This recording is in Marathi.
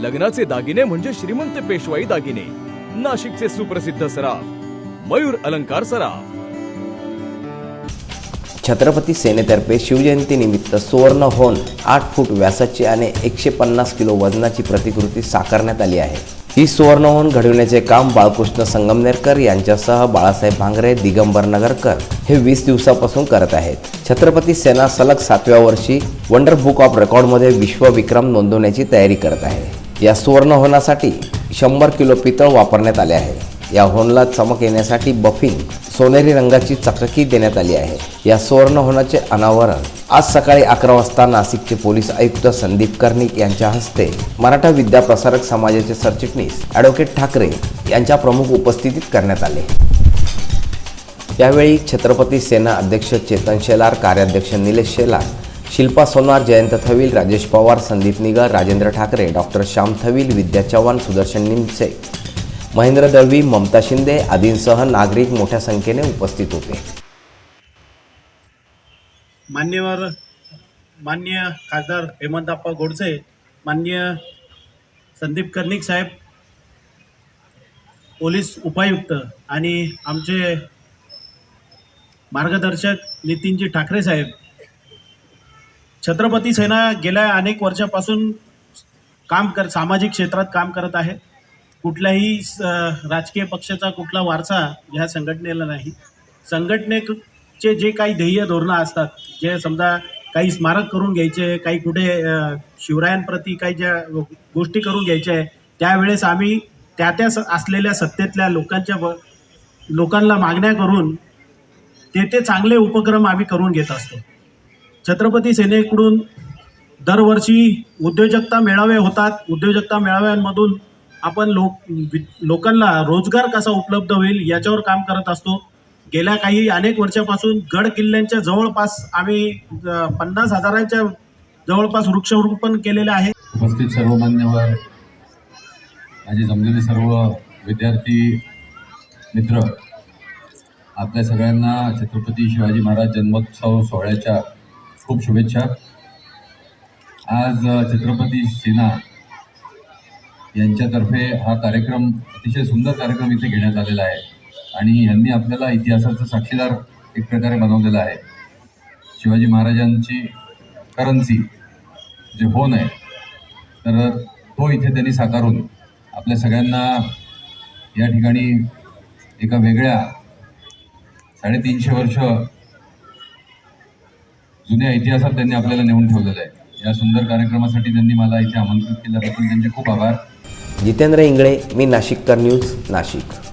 लग्नाचे दागिने म्हणजे श्रीमंत पेशवाई दागिने. नाशिकचे सुप्रसिद्ध सराफ मयूर अलंकार सराफ. छत्रपती सेनेतर्फे शिवजयंतीनिमित्त सुवर्ण होन आठ फूट व्यासाची आणि एकशे पन्नास किलो वजनाची प्रतिकृती साकारण्यात आली आहे. ही सुवर्णहोन घडविण्याचे काम बाळकृष्ण संगमनेरकर यांच्यासह बाळासाहेब भांगरे दिगंबर नगरकर हे वीस दिवसापासून करत आहेत. छत्रपती सेना सलग सातव्या वर्षी वंडर बुक ऑफ रेकॉर्डमध्ये विश्वविक्रम नोंदवण्याची तयारी करत आहे. या सुवर्ण होनासाठी शंभर किलो पितळ वापरण्यात आले आहे. या होनला चमक येण्यासाठी बफिंग सोनेरी रंगाची चककी देण्यात आली आहे. या सुवर्ण होनाचे अनावरण आज सकाळी अकरा वाजता नाशिकचे पोलीस आयुक्त संदीप कर्णिक यांच्या हस्ते मराठा विद्या प्रसारक समाजाचे सरचिटणीस ॲडव्होकेट ठाकरे यांच्या प्रमुख उपस्थितीत करण्यात आले. यावेळी छत्रपती सेना अध्यक्ष चेतन शेलार कार्याध्यक्ष निलेश शेलार शिल्पा सोनार जयंत थविल राजेश पवार संदीप निगर राजेंद्र ठाकरे डॉक्टर श्याम थविल विद्या चव्हाण सुदर्शन निमसे महेंद्र दळवी ममता शिंदे आदींसह नागरिक मोठ्या संख्येने उपस्थित होते. मान्यवर मान्य खासदार हेमंतप्पा गोडसे मान्य संदीप कर्णिक साहेब पोलीस उपायुक्त आणि आमचे मार्गदर्शक नितीनजी ठाकरे साहेब छत्रपती सेना गेल्या अनेक वर्षापासून काम कर सामाजिक क्षेत्रात काम करत आहे. कुठल्याही स- राजकीय पक्षाचा कुठला वारसा ह्या संघटनेला नाही. संघटनेचे जे काही ध्येय धोरणं असतात जे समजा काही स्मारक करून घ्यायचे काही कुठे शिवरायांप्रती काही ज्या गोष्टी करून घ्यायच्या आहे त्यावेळेस आम्ही त्या त्या स- असलेल्या सत्तेतल्या लोकांच्या लोकांना मागण्या करून ते ते चांगले उपक्रम आम्ही करून घेत असतो. छत्रपती सेनेकडून दरवर्षी उद्योजकता मेळावे होतात. उद्योजकता मेळाव्यांमधून आपण लोक वि- लोकांना रोजगार कसा उपलब्ध होईल याच्यावर काम करत असतो. गेल्या काही अनेक वर्षापासून गड किल्ल्यांच्या जवळपास आम्ही पन्नास हजारांच्या जवळपास वृक्षारोपण केलेले आहे. उपस्थित सर्व मान्यवर माझे जमलेले सर्व विद्यार्थी मित्र आपल्या सगळ्यांना छत्रपती शिवाजी महाराज जन्मोत्सव सोहळ्याच्या खूप शुभेच्छा. आज छत्रपती सेना यांच्यातर्फे हा कार्यक्रम अतिशय सुंदर कार्यक्रम इथे घेण्यात आलेला आहे. आणि यांनी आपल्याला इतिहासाचा साक्षीदार एक प्रकारे बनवलेला आहे. शिवाजी महाराजांची करन्सी जे होन आहे तर तो इथे त्यांनी साकारून आपल्या सगळ्यांना या ठिकाणी एका वेगळ्या साडेतीनशे वर्ष जुन्या इतिहासात त्यांनी आपल्याला नेऊन ठेवलेलं आहे. या सुंदर कार्यक्रमासाठी त्यांनी मला इथे आमंत्रित केल्याबद्दल त्यांचे खूप आभार. जितेंद्र इंगळे मी नाशिककर न्यूज नाशिक.